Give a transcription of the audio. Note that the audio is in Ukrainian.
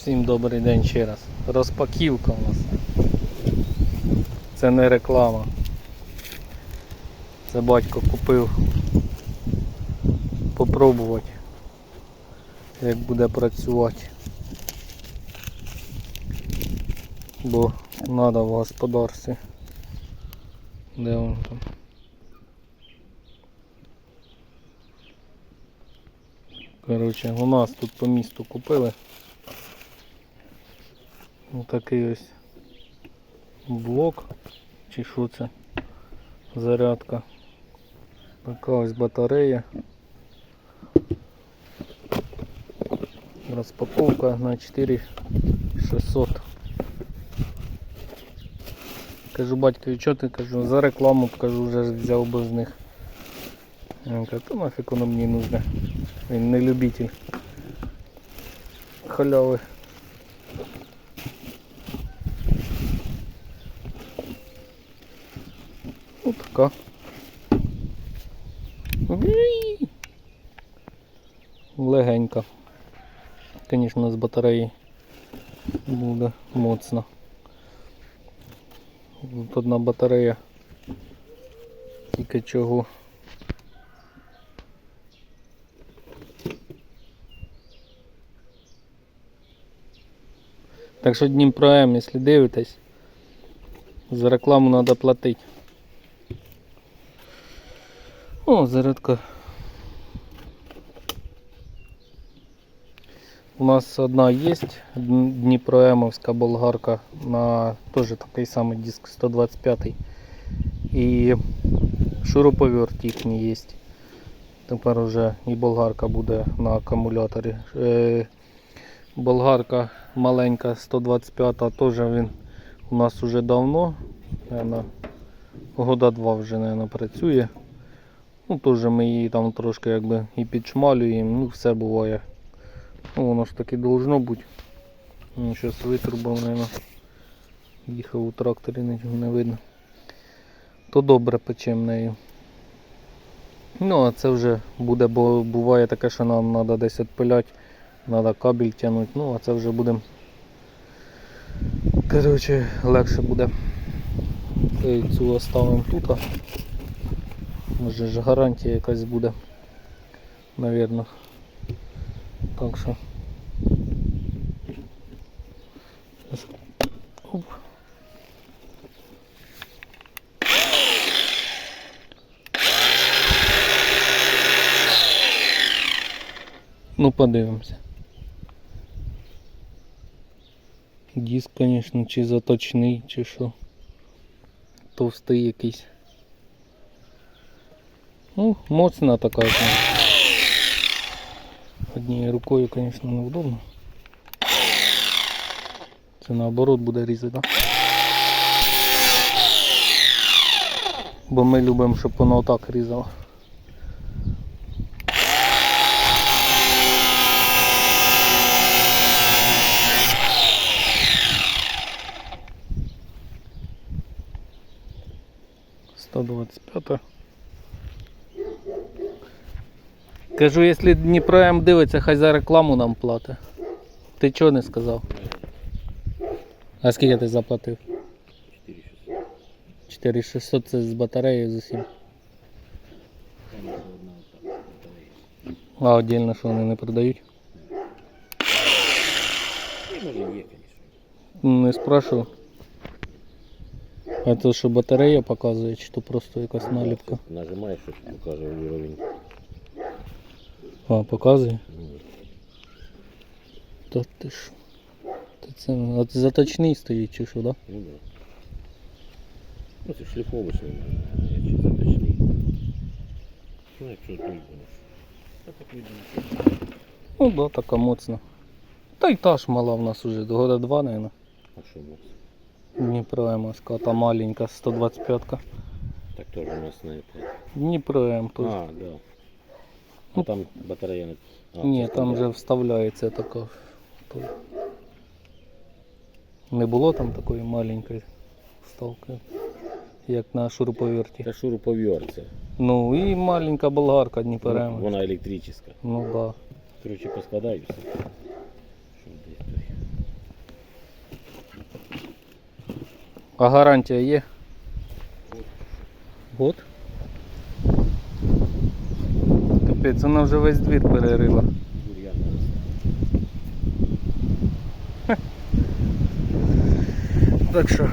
Всім добрий день ще раз. Розпаківка у нас. Це не реклама. Це батько купив попробувати, як буде працювати. Бо треба в господарстві. Де він там? Коротше, у нас тут по місту купили. Отакий ось блок. Чи що це? Зарядка. Така ось батарея. Розпаковка на 4600. Кажу батькові, що ти кажу, за рекламу кажу, вже взяв би з них. Він каже, то нафіг воно мені нужне. Він не любитель халяви. Така. Уй! Легенька. Звісно, з батареї буде моцно. Тут одна батарея. Тільки чого. Так що Дніпро М, якщо дивитесь, за рекламу треба платити. О, зарядка. У нас одна є Дніпроемовська болгарка на теж такий самий диск 125 і шуруповерт їхній є. Тепер вже і болгарка буде на акумуляторі. Е, болгарка маленька 125 теж він у нас вже давно, наверно, года два вже наверно, працює. Ну, теж ми її там трошки якби і підшмалюємо, ну все буває. Ну, воно ж таки должно бути. Ну, зараз витрубав, наверно. Їхав у тракторі, нічого не видно. То добре печем нею. Ну, а це вже буде, бо буває таке, що нам треба десь відпиляти, треба кабель тягнути. Ну, а це вже будемо. Коротше, легше буде. Цю оставимо тут. Може ж гарантія якась буде. Навірно. Так що. Оп. Ну подивимося. Диск, звісно, чи заточний, чи що. Товстий якийсь. Ну, моцна така. Однією рукою, звісно, неудобно. Це наоборот буде різати, так? Бо ми любимо, щоб воно отак різало. Сто двадцять п'ята. Кажу, якщо Дніпро М дивиться, хай за рекламу нам платить. Ти чого не сказав? А скільки ти заплатив? 4600. 4600 це з батареєю з усім. А отдельно що вони не продають? Не спрашивав. А то що батарея показує, чи то просто якась наліпка? Нажимаєш, що покаже уровень. А, показує? Та ти ж. Та це а це заточний стоїть чи що, да? ну да. Ну це шліфовочний, чи заточний. Ну якщо будеш. Та так видно. Ну да, така моцна. Та й та ж мала в нас уже, до года два, наверное. А що у? Дніпро М-овська, та маленька, 125-ка. Так теж у нас на это. Дніпро М тут. А, да. А там батарея не. А, Ні, там вже вставляється така. Не було там такої маленької вставки, як на шуруповерті. на шуруповерті. Ну і маленька болгарка Дніперема. Вона електрична. Ну так. Да. Короче, поскладаюся. А гарантія є? Год. Год? Капець, вона вже весь двір перерила. Так що